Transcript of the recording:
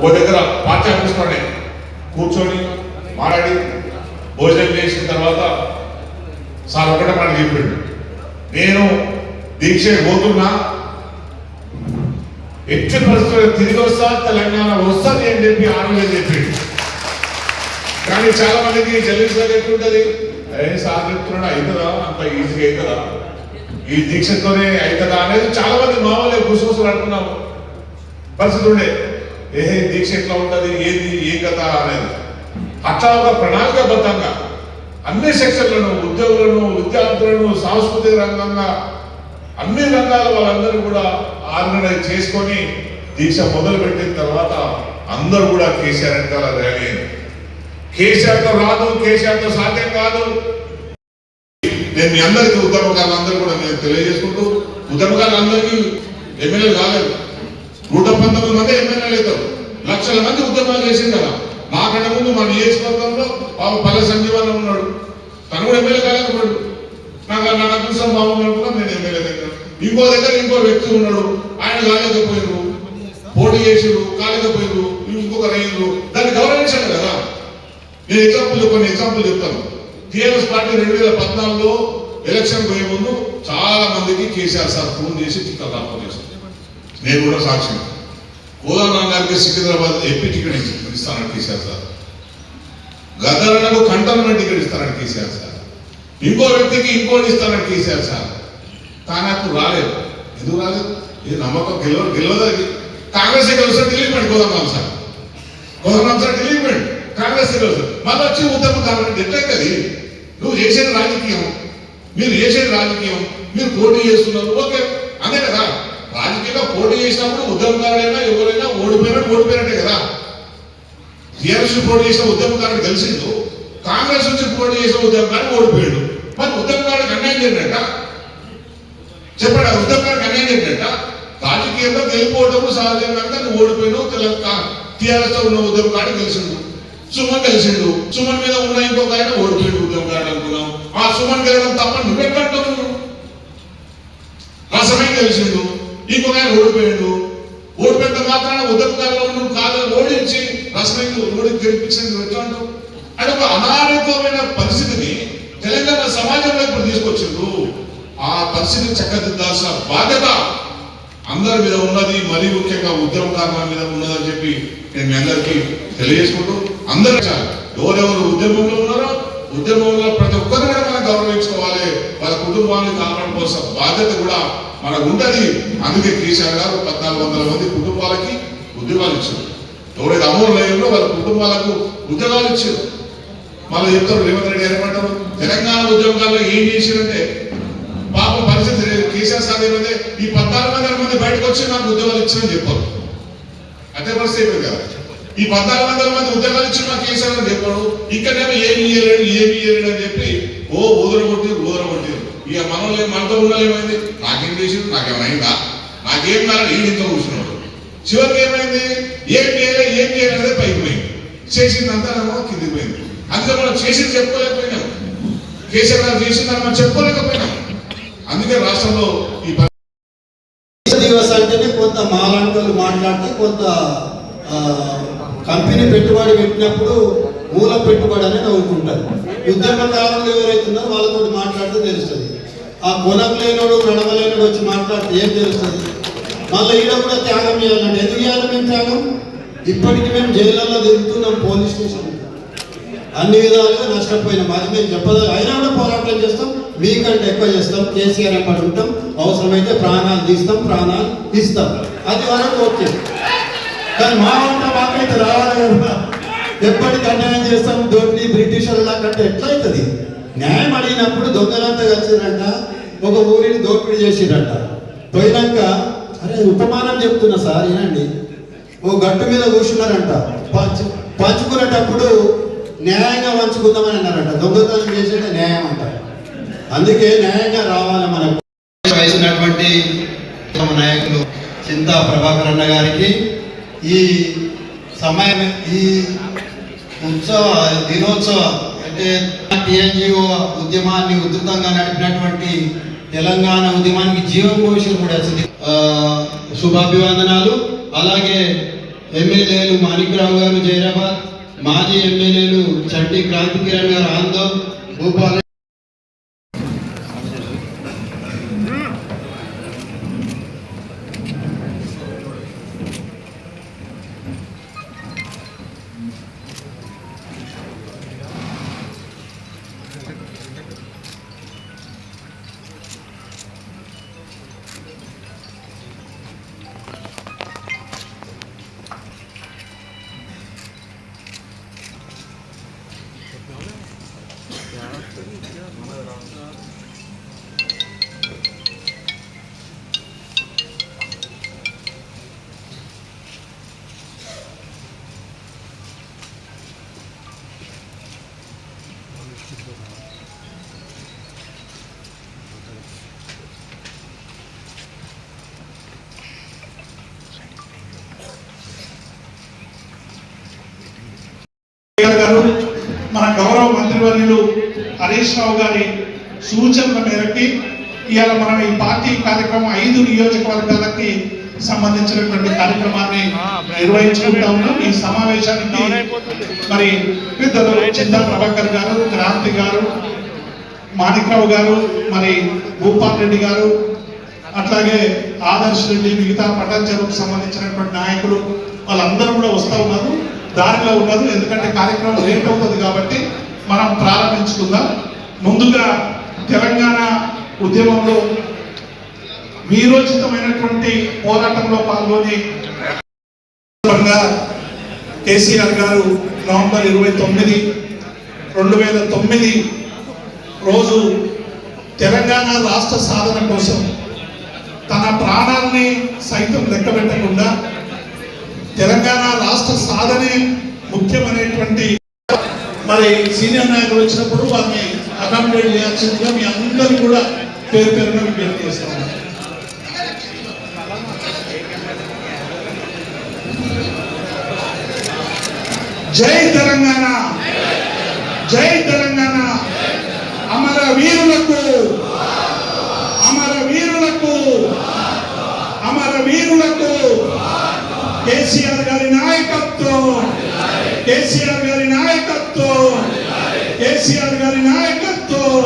ఒక దగ్గర పార్టీ ఆఫీస్లోనే కూర్చొని మాట్లాడి భోజనం చేసిన తర్వాత సార్ ఒకటే మాట చెప్పిండు నేను దీక్ష పోతున్నా. ఎట్టి పరిస్థితుల్లో తిరిగి వస్తా తెలంగాణ వస్తుంది అని చెప్పి ఆమె చెప్పిండు కానీ చాలా మందికి జర్నలిస్ట్ ఎట్లుంటది? అదే సార్ చెప్తున్నాడు అవుతుందా అంత ఈజీగా అవుతుందా ఈ దీక్షతోనే అవుతుందా అనేది చాలా మంది మామూలుగా గుసగుసలు అంటున్నాము పరిస్థితి ఉండే. ఏ దీక్ష ఎట్లా ఉంటుంది? ఏది? ఏ కథ అనేది. అట్లా ఒక ప్రణాళికాబద్ధంగా అన్ని సెక్షన్లను ఉద్యోగులను విద్యార్థులను సాంస్కృతిక రంగంగా అన్ని రంగాల వాళ్ళందరూ కూడా ఆర్గనైజ్ చేసుకొని దీక్ష మొదలు పెట్టిన తర్వాత అందరూ కూడా కేసీఆర్ వెనకాల ర్యాలీ అయింది. కేసీఆర్తో రాదు కేసీఆర్తో సాధ్యం కాదు. నేను మీ అందరికీ ఉద్యమకారులందరూ కూడా నేను తెలియజేసుకుంటూ ఉద్యమకారులందరికీ ఎమ్మెల్యే కాలేదు. నూట పంతొమ్మిది మంది ఎమ్మెల్యేలు అవుతారు లక్షల మంది ఉద్యమాలు చేసింది కదా మాకంటే ముందు మా నియోజకవర్గంలో బాబు పల్లె సంజీవన్ ఉన్నాడు. తను కూడా ఎమ్మెల్యే కాలేకపోయాడు. నాకు నాకు అదృష్టం బాగుందనుకున్నా నేను ఎమ్మెల్యే దగ్గర. ఇంకో దగ్గర ఇంకో వ్యక్తి ఉన్నాడు. ఆయన కాలేకపోయారు. పోటీ చేసారు కాలేకపోయారు. ఇంకొక రైలు దాన్ని గౌరవించాను కదా. నేను ఎగ్జాంపుల్ కొన్ని ఎగ్జాంపుల్ చెప్తాను. టీఆర్ఎస్ పార్టీ రెండు వేల పద్నాలుగులో ఎలక్షన్ పోయే ముందు చాలా మందికి కేసీఆర్ సార్ ఫోన్ చేసి చిత్ర రాకపోతే చేశారు. నేను కూడా సాక్షి. కోదండరాం గారికి సికింద్రాబాద్ ఎంపీ టికెట్ ఇస్తానని కేసీఆర్ సార్. గద్దరణకు కంటోన్మెంట్ టికెట్ ఇస్తానని కేసీఆర్ సార్. ఇంకో వ్యక్తికి ఇంకోటి ఇస్తానని కేసీఆర్ సార్. కానీ అప్పుడు రాలేదు. ఎందుకు రాలేదు? ఇది నమ్మకం గెలవ గెలవదు అది. కాంగ్రెస్ ఢిల్లీకి ఢిల్లీ పెట్టుకోదాం సార్. కోదండరాం సార్ ఢిల్లీకి పెట్టి కాంగ్రెస్ గెలుస్తుంది మళ్ళీ వచ్చి ఉద్యమం కాబట్టి ఎట్లయితుంది నువ్వు చేసేది రాజకీయం. మీరు చేసేది రాజకీయం. మీరు పోటీ చేస్తున్నారు. ఓకే. రాజకీయంగా పోటీ చేసినప్పుడు ఉద్యమకారుడైనా ఎవరైనా ఓడిపోయినట్టు ఓడిపోయినట్టే కదా. టీఆర్ఎస్ పోటీ చేసిన ఉద్యమకారుడు గెలిచిండు కాంగ్రెస్ నుంచి పోటీ చేసిన ఉద్యమకారుడు ఓడిపోయాడు. మరి ఉద్యమకారుడికి అన్యాయం చేయండి చెప్పాడు ఉద్యమకారుడికి అన్యాయం చేయండి రాజకీయంలో గెలిపోవడం సహజం కనుక నువ్వు ఓడిపోయినావు తెలంగాణ టీఆర్ఎస్ ఉన్న ఉద్యమకారుడు గెలిచిండు. సుమన్ గెలిచిండు. సుమన్ మీద ఉన్న ఇంకొక ఆయన ఓడిపోయాడు ఉద్యమకారుడు అనుకున్నాం. ఆ సుమన్ గెలవడం తప్ప నువ్వెక్కడున్నావు? రసమై గెలిచిండు. ఇంకొక ఆయన ఓడిపోయాడు. ఓడిపోయిన మాత్రాన ఉద్యమకారులు నువ్వు కాదు ఓడించి రసమై ఓడి గెలిపించింది ఎట్లా అంటే ఒక అనారోగ్యమైన పరిస్థితిని తెలంగాణ సమాజంలో ఇప్పుడు తీసుకొచ్చిండ్రు. ఆ పరిస్థితిని చక్కదిద్దాల్సిన బాధ్యత అందరి మీద ఉన్నది. మరీ ముఖ్యంగా ఉద్యమకారుల మీద ఉన్నదని చెప్పి నేను మీ అందరికీ తెలియజేసుకుంటూ అందరూ ఎవరెవరు ఉద్యమంలో ఉన్నారో ఉద్యమంలో ప్రతి ఒక్కరు కూడా మనం గౌరవించుకోవాలి. వాళ్ళ కుటుంబాన్ని కాపాడుకోవాల్సిన బాధ్యత కూడా మనకు ఉంటది అందుకే కేసీఆర్ గారు పద్నాలుగు వందల మంది కుటుంబాలకి ఉద్యోగాలు ఇచ్చారు. ఎవరైతే అమూల్ లేదో వాళ్ళ కుటుంబాలకు ఉద్యోగాలు ఇచ్చారు. మళ్ళీ చెప్తారు రేవంత్ రెడ్డి గారు ఏమంటారు? తెలంగాణ ఉద్యోగాల్లో ఏం చేసిరంటే పాప పరిస్థితి లేదు. కేసీఆర్ సార్ ఏమైతే ఈ పద్నాలుగు వందల మంది బయటకు వచ్చి నాకు ఉద్యోగాలు ఇచ్చారని చెప్పారు. అదే పరిస్థితి అయిపోయింది కదా. ఈ పద్నాలుగు వందల మంది ఉద్యోగాలు ఇచ్చి మా కేసీఆర్ అని చెప్పాడు. ఇక్కడేమో ఏమి ఇయ్యలేడు ఏమి ఇయ్యలేడు అని చెప్పి ఓ ఊదర కొట్టిరు ఊదర ఇక మనలో మనతో ఉన్న ఏమైంది నాకేం చేసింది నాకేమైందా? నాకేం కాదు ఈ ఇంట్లో కూర్చున్నాడు. చివరికి ఏమైంది? ఏం చేయలే ఏం చేయలేదే పైకి పోయింది. చేసిందంతా ఏమో కిందికి పోయింది. అందుకే మనం చేసింది చెప్పుకోలేకపోయినాం. కేసీఆర్ గారు చేసిందని మనం చెప్పుకోలేకపోయినాం. అందుకే రాష్ట్రంలో ఈ ప- దివస్ అంటేనే కొంత మాలాంటి మాట్లాడితే కొంత కంపెనీ పెట్టుబడి పెట్టినప్పుడు మూల పెట్టుబడి అనే నవ్వుకుంటారు. ఉద్యమకారులు ఎవరైతే ఉన్నారో వాళ్ళతో మాట్లాడితే తెలుస్తుంది. ఆ కొనకు లేనోడు నడవలేనోడు వచ్చి మాట్లాడితే ఏం తెలుస్తుంది? మళ్ళీ ఈడ కూడా త్యాగం చేయాలంటే ఎందుకు చేయాలి మేము త్యాగం? ఇప్పటికి మేము జైళ్ళల్లో తిరుగుతున్నాం పోలీస్ స్టేషన్. అన్ని విధాలుగా నష్టపోయినాం. అది మేము చెప్పదు అయినా కూడా పోరాటం చేస్తాం. మీకంటే ఎక్కువ చేస్తాం. కేసీఆర్ ఎప్పటి ఉంటాం. అవసరమైతే ప్రాణాలు తీస్తాం. ప్రాణాలు ఇస్తాం. అది వరకు ఓకే. కానీ మా వంట మాకైతే రావాలి కదా. ఎప్పటికి అన్యాయం చేస్తాం. దోపిడీ బ్రిటిషర్ల కంటే ఎట్లయితుంది? న్యాయం అడిగినప్పుడు దొంగలంతా కలిసిరంట ఒక ఊరిని దోపిడీ చేసిరంట పోయినాక అరే ఉపమానం చెప్తున్నా సార్ ఏనండి ఓ గట్టు మీద కూర్చున్నారంట. పంచు పంచుకునేటప్పుడు న్యాయంగా పంచుకుందామని అన్నారంట. దొంగతనం చేసేది న్యాయం అంటారు అందుకే న్యాయంగా రావాలి మనకు. వయసున్నటువంటి నాయకులు చింతా ప్రభాకర్ అన్న గారికి ఈ సమయం ఈ ఉత్సవ దినోత్సవ అంటే టీఎన్జిఓ ఉద్యమాన్ని ఉధృతంగా నడిపినటువంటి తెలంగాణ ఉద్యమానికి జీవం పోషణ కూడా వచ్చింది ఆ, శుభాభివందనాలు. అలాగే ఎమ్మెల్యేలు మాణిక్రావు గారు జైరాబాద్ మాజీ ఎమ్మెల్యేలు చంటి క్రాంతి కిరణ్ గారు ఆందోళ్ భూపాల మంత్రివర్యులు హరీష్ రావు గారి సూచనల మేరకి ఇవాళ మనం ఈ పార్టీ కార్యక్రమం ఐదు నియోజకవర్గాలకి సంబంధించినటువంటి కార్యక్రమాన్ని నిర్వహించుకుంటా ఉన్నాం. ఈ సమావేశానికి మరి పెద్దలు చింతా ప్రభాకర్ గారు క్రాంతి గారు మాణిక్రావు గారు మరి భూపాల్ రెడ్డి గారు అట్లాగే ఆదర్శ్ రెడ్డి మిగతా పట్టణ సంబంధించినటువంటి నాయకులు వాళ్ళందరూ కూడా వస్తూ ఉన్నారు. దారిలో ఉన్నారు. ఎందుకంటే కార్యక్రమం లేట్ అవుతుంది కాబట్టి మనం ప్రారంభించుకుందాం. ముందుగా తెలంగాణ ఉద్యమంలో వీరోచితమైనటువంటి పోరాటంలో పాల్గొని కేసీఆర్ గారు నవంబర్ ఇరవై తొమ్మిది రెండు వేల తొమ్మిది రోజు తెలంగాణ రాష్ట్ర సాధన కోసం తన ప్రాణాలని సైతం లెక్కబెట్టకుండా తెలంగాణ రాష్ట్ర సాధనే ముఖ్యమైనటువంటి మరి సీనియర్ నాయకులు వచ్చినప్పుడు వారిని అకామిడేట్ చేయాల్సిందిగా మీ అందరినీ కూడా పేరు పేరున విజ్ఞప్తి చేస్తాము జై తెలంగాణ! జై తెలంగాణ! అమర వీరులకు! అమర వీరులకు! అమర వీరులకు! కేసీఆర్ గారి నాయకత్వం! కేసీఆర్ గారి నాయకత్వం కేసీఆర్ గారి నాయకత్వం